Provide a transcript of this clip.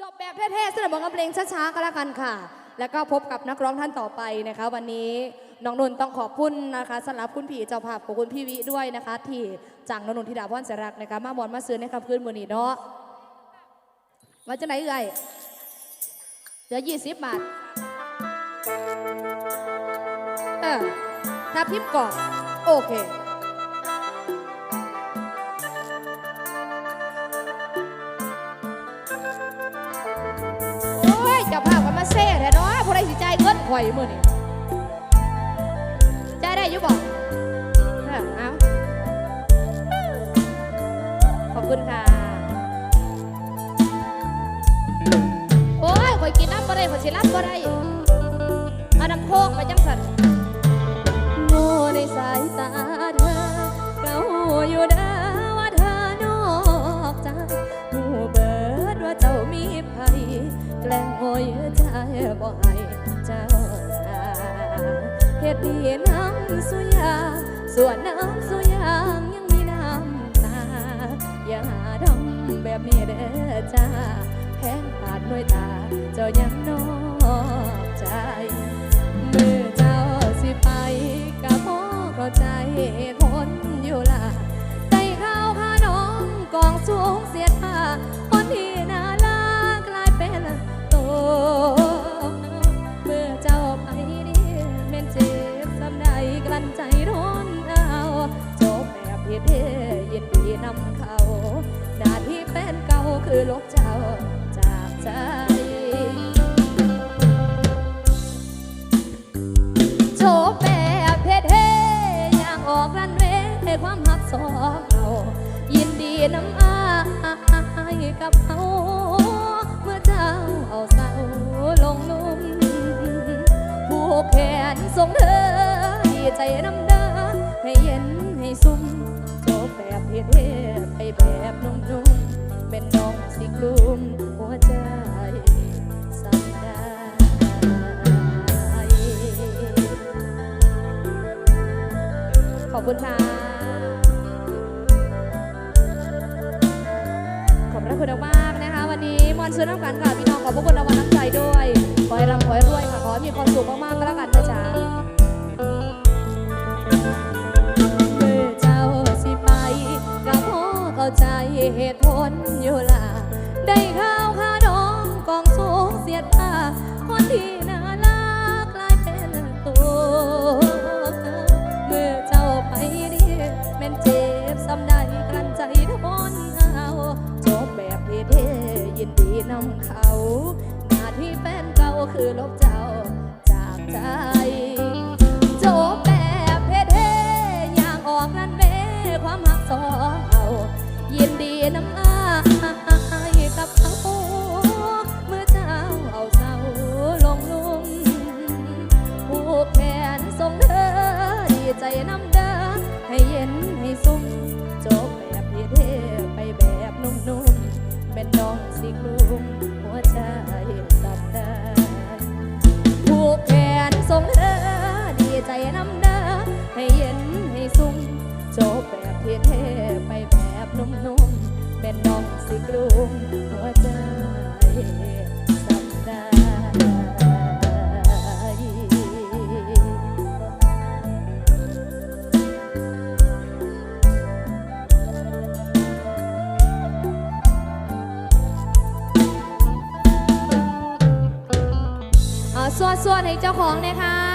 จบแบบเท่ๆสำหรับเพลงช้าๆก็แล้วกันค่ะ แล้วก็พบกับนักร้องท่านต่อไปนะคะ วันนี้น้องนนท์ต้องขอบคุณนะคะสำหรับคุณพี่เจ้าภาพขอบคุณพี่วิด้วยนะคะ ที่จังน้องนนท์ธิดาพรเสรักนะคะ มาบอนมาซื้อในคำคืนมือนี้เนาะมาจะไหนเอ่ยเหลือยี่สิบบาทเออถ้าพิมพ์ก่อนโอเค จะพาพกันมาเซ่แท้เนาะผู้ใดสิใจเงินข่อยมื้อนี้จ่ายได้อยู่บ่เออเอาขอบคุณค่ะ โอ้ยข่อยกินน้ำบ่ได้ข่อยสิรับบ่ได้อันน้ำโคกไปจังสัน เน้ำอายกับเขาเมื่อเจ้าเอาเสาลงหลุมผูกแขนส่งเธอดีใจน้ำด้อให้เย็นให้ซุ่มโชว์แบบเท่ๆไปแบบนุ่มๆเป็นน้องสิกลุ่มหัวใจสั่นได้ขอบคุณค่ะ เข้าใจเหตุผลอยู่ล่ะ ได้ข้าวข้าดองกองสูงเสียดผ้าคนที่น่ารักกลายเป็นตัว เมื่อเจ้าไปดีแม่นเจ็บซ้ำได้กลั้นใจทนเอาจบแบบเท่ๆยินดีนำเขา หน้าที่แฟนเก่าคือลบเจ้าจากใจ ใจน้ำเด้อให้เย็นให้ซุ่มจบแบบเท่ๆไปแบบนุ่มๆเป็นน้องสิกลุ่มหัวใจสับได้เอาสวดสวดให้เจ้าของเลยค่ะ